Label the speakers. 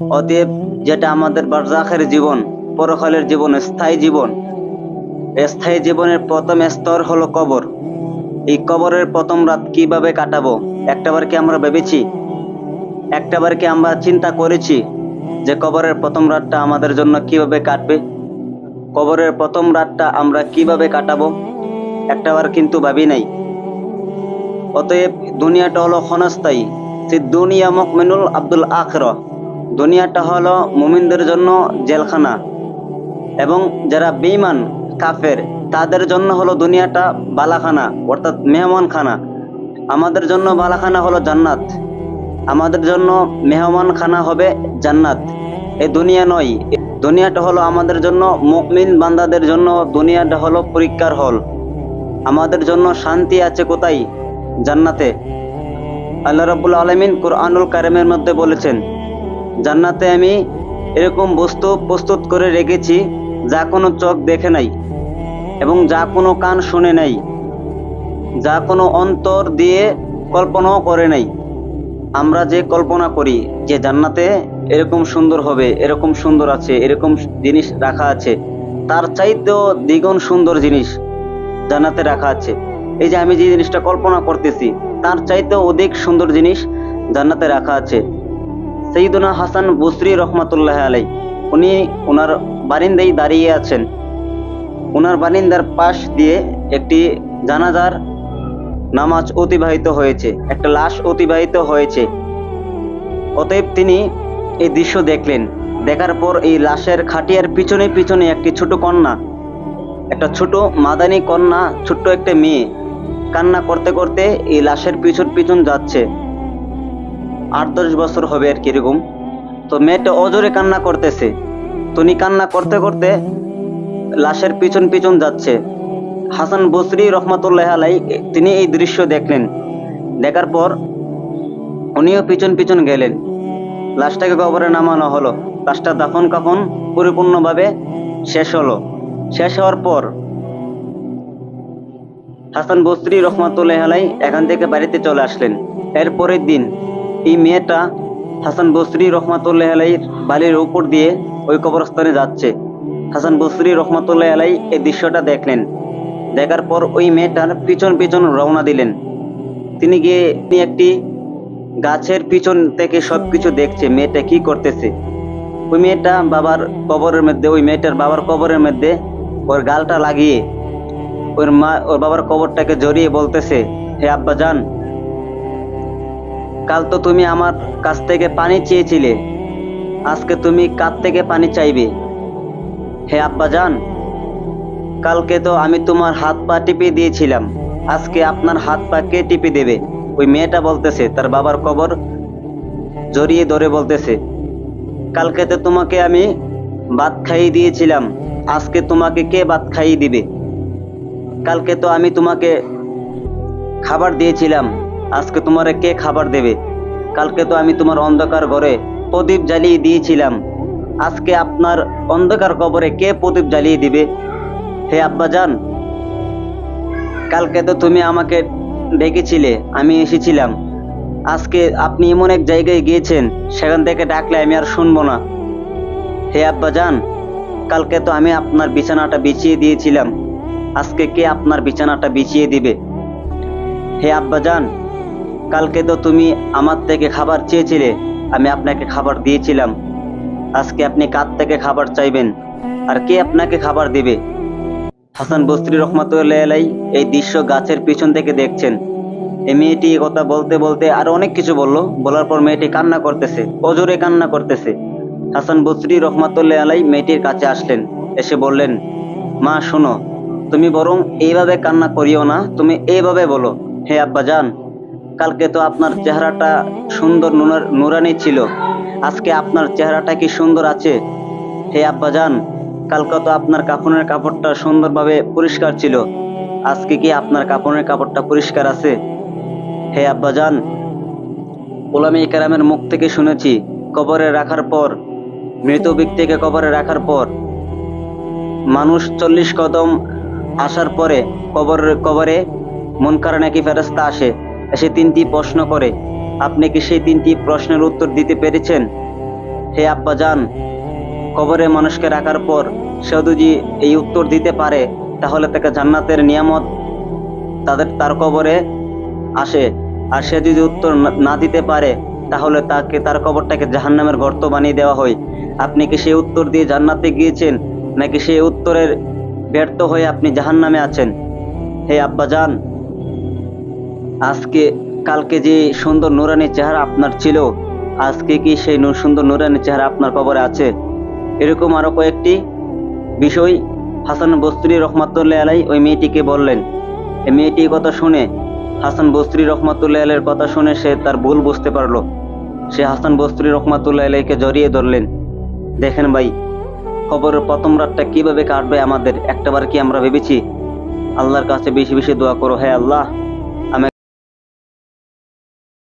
Speaker 1: অতএব যেটা আমাদের বারজাখের জীবন, পরকালের জীবন, স্থায়ী জীবন স্থায়ী জীবনের প্রথম স্তর হলো কবর। এই কবরের প্রথম রাত কীভাবে কাটাবো? একটাবার কি আমরা ভেবেছি? একটাবার কি আমরা চিন্তা করেছি যে কবরের প্রথম রাতটা আমাদের জন্য কীভাবে কাটবে? কবরের প্রথম রাতটা আমরা কীভাবে কাটাবো? একটাবার কিন্তু ভাবি নাই। অতএব দুনিয়াটা হলো ক্ষণস্থায়ী। সে দুনিয়া মকমিনুল আব্দুল আখর দুনিয়াটা হলো মুমিনদের জন্য জেলখানা। এবং যারা বেঈমান, কাফের, তাদের জন্য হলো দুনিয়াটা বালাখানা, অর্থাৎ মেহমানখানা। আমাদের জন্য বালাখানা হলো জান্নাত। আমাদের জন্য মেহমানখানা হবে জান্নাত। এ দুনিয়া নয়। দুনিয়াটা হলো আমাদের জন্য মুকমিন বান্দাদের জন্য দুনিয়াটা হলো পরীক্ষার হল। আমাদের জন্য শান্তি আছে কোথায়? জান্নাতে। আল্লাহ রাব্বুল আলামিন কোরআনুল কারিমের মধ্যে বলেছেন জান্নাতে আমি এরকম বস্তু প্রস্তুত করে রেখেছি যা কোনো চোখ দেখে নাই এবং যা কোনো কান শুনে নাই, যা কোনো অন্তর দিয়ে কল্পনাও করে নাই। আমরা যে কল্পনা করি যে জান্নাতে এরকম সুন্দর হবে, এরকম সুন্দর আছে, এরকম জিনিস রাখা আছে, তার চাইতেও দ্বিগুণ সুন্দর জিনিস জান্নাতে রাখা আছে। এই যে আমি যে জিনিসটা কল্পনা করতেছি, তার চাইতেও অধিক সুন্দর জিনিস জান্নাতে রাখা আছে। সঈদুনা হাসান বসরি রহমাতুল্লাহ আলাই উনি ওনার বারিন্দায় দাঁড়িয়ে আছেন। ওনার বারিন্দার পাশ দিয়ে একটি জানাজার নামাজ অতিবাহিত হয়েছে, একটা লাশ অতিবাহিত হয়েছে। অতএব তিনি এই দৃশ্য দেখলেন। দেখার পর এই লাশের খাটিয়ার পিছনে পিছনে একটি ছোট কন্যা, একটা ছোট মাদানী কন্যা, ছোট্ট একটা মেয়ে কান্না করতে করতে এই লাশের পিছন পিছন যাচ্ছে। আট দশ বছর হবে আর কীরকম। তো মেয়েটা অজরে কান্না করতেছে। তুমি কান্না করতে করতে লাশের পিছন পিছন যাচ্ছে। হাসান বসরি রহমতুল্লাহ আলাই তিনি এই দৃশ্য দেখলেন। দেখার পর উনিও পিছন পিছন গেলেন। লাশটাকে কবরে নামানো হলো। লাশটা দাফন কাফন পরিপূর্ণভাবে শেষ হলো। শেষ হওয়ার পর হাসান বস্ত্রী রহমাতুল্লাহ আলাই এখান থেকে বাড়িতে চলে আসলেন। এর পরের দিন এই মেয়েটা হাসান বস্ত্রী রহমাতুল্লাহ আলাই বালির উপর দিয়ে ওই কবরস্থানে যাচ্ছে। হাসান বস্ত্রী রহমাতুল্লাহ আলাই এই দৃশ্যটা দেখলেন। দেখার পর ওই মেয়েটার পিছন পিছন রওনা দিলেন। তিনি গিয়ে একটি গাছের পিছন থেকে সব কিছু দেখছে, মেয়েটা কি করতেছে। ওই মেয়েটা বাবার কবরের মধ্যে, ওই মেয়েটার বাবার কবরের মধ্যে ওর গালটা লাগিয়ে ওর মা, ওর বাবার কবরটাকে জড়িয়ে বলতেছে, হে আব্বা যান কাল তো তুমি আমার কাছ থেকে পানি চেয়েছিলে। আজকে তুমি কার থেকে পানি চাইবে। হে আব্বা যান কালকে তো আমি তোমার হাত পা টিপে দিয়েছিলাম। আজকে আপনার হাত পা কে টিপে দেবে? ওই মেয়েটা বলতেছে, তার বাবার কবর জড়িয়ে ধরে বলতেছে, কালকে তো তোমাকে আমি ভাত খাইয়ে দিয়েছিলাম, আজকে তোমাকে কে ভাত খাইয়ে দিবে? কালকে তো আমি তোমাকে খাবার দিয়েছিলাম আজকে তোমারে কে খাবার দেবে? কালকে তো আমি তোমার অন্ধকার ঘরে প্রদীপ জ্বালিয়ে দিয়েছিলাম। আজকে আপনার অন্ধকার কবরে কে প্রদীপ জ্বালিয়ে দিবে? হে আব্বা যান কালকে তো তুমি আমাকে ডেকেছিলে, আমি এসেছিলাম। আজকে আপনি এমন এক জায়গায় গিয়েছেন, সেখান থেকে ডাকলে আমি আর শুনব না। হে আব্বা যান কালকে তো আমি আপনার বিছানাটা বিছিয়ে দিয়েছিলাম। আজকে কে আপনার বিছানাটা বিছিয়ে দিবে? হে আব্বা যান কালকে তো তুমি আমার থেকে খাবার চেয়েছিলে, আমি আপনাকে খাবার দিয়েছিলাম। আজকে আপনি কার থেকে খাবার চাইবেন? আর কে আপনাকে খাবার দিবে? হাসান বস্ত্রী রহমতুল্লাহ এই দৃশ্য গাছের পিছন থেকে দেখছেন। এই মেয়েটি কথা বলতে বলতে আর অনেক কিছু বলল। বলার পর মেয়েটি কান্না করতেছে, অজোরে কান্না করতেছে। হাসান বস্ত্রী রহমতুল্লাহ আলাই মেয়েটির কাছে আসলেন, এসে বললেন, মা, শোনো, তুমি বরং এইভাবে কান্না করিও না, তুমি এইভাবে বলো, হে আব্বা যান কালকে তো আপনার চেহারাটা সুন্দর নুরানি ছিল। আজকে আপনার চেহারাটা কি সুন্দর আছে? হে আব্বা যান কালকে তো আপনার কাপড়ের কাপড়টা সুন্দরভাবে পরিষ্কার ছিল। আজকে কি আপনার কাপড়ের কাপড়টা পরিষ্কার আছে? হে আব্বা যান ওলামী কেরামের মুখ থেকে শুনেছি, কবরে রাখার পর, মৃত ব্যক্তিকে কবরে রাখার পর। মানুষ চল্লিশ কদম আসার পরে কবর কবরে মন নাকি ফেরস্তা আসে। এসে তিনটি প্রশ্ন করে। আপনি কি সেই তিনটি প্রশ্নের উত্তর দিতে পেরেছেন? হে আব্বা যান কবরে মানুষকে রাখার পর সে যদি এই উত্তর দিতে পারে, তাহলে তাকে জান্নাতের নিয়ামত তাদের তার কবরে আসে। আর সে যদি উত্তর না- না দিতে পারে, তাহলে তাকে তার কবরটাকে জাহান্নামের গর্ত বানিয়ে দেওয়া হয়। আপনি কি সেই উত্তর দিয়ে জান্নাতে গিয়েছেন, নাকি সেই উত্তরের ব্যর্থ হয়ে আপনি জাহান্নামে আছেন? হে আব্বা যান আজকে কালকে যে সুন্দর নুরানি চেহারা আপনার ছিল, আজকে কি সেই সুন্দর নুরানি চেহারা আপনার কবরে আছে? এরকম আরও কয়েকটি বিষয় হাসান বস্তুরি রহমাতুল্লাহ আলাই ওই মেয়েটিকে বললেন। এই মেয়েটি কথা শুনে হাসান বস্তুরি রহমাতুল্লাহ আলাইয়ের কথা শুনে সে তার ভুল বুঝতে পারল। সে হাসান বস্তুরি রহমাতুল্লাহ আলাইকে জড়িয়ে ধরলেন। দেখেন ভাই খবরের প্রথম রাতটা কীভাবে কাটবে আমাদের, একটাবার কি আমরা ভেবেছি? আল্লাহর কাছে বেশি বেশি দোয়া করো, হে আল্লাহ, আমি